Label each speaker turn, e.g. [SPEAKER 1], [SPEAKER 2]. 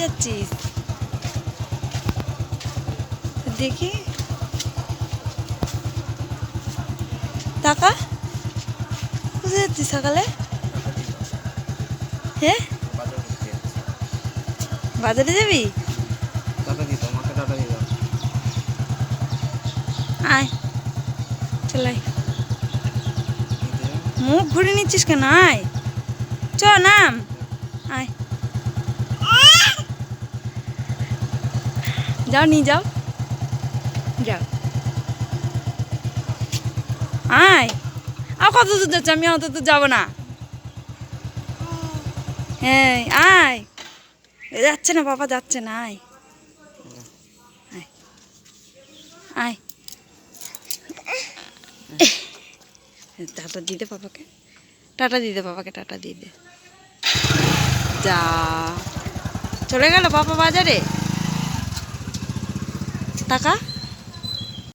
[SPEAKER 1] যাচ্ছিস? দেখি। টাকা কোথায় যাচ্ছিস সকালে? হ্যাঁ? বাজারে যাবি? আয়। চলাই মুখ ঘুরে নিচ্ছিস কেন? আয়। চ, নাম। আয়। যাও নিয়ে যাও যাও আয়। আর কত দূর যাচ্ছে? আমি অত দূর যাব না। হ্যাঁ আয়। যাচ্ছে না বাবা যাচ্ছে না আয়। আয়। আয়। টাটা দিতে পাপাকে টাটা দিতে পাপাকে টাটা দিয়ে দে যা। চলে গেল বাবা বাজারে? টাকা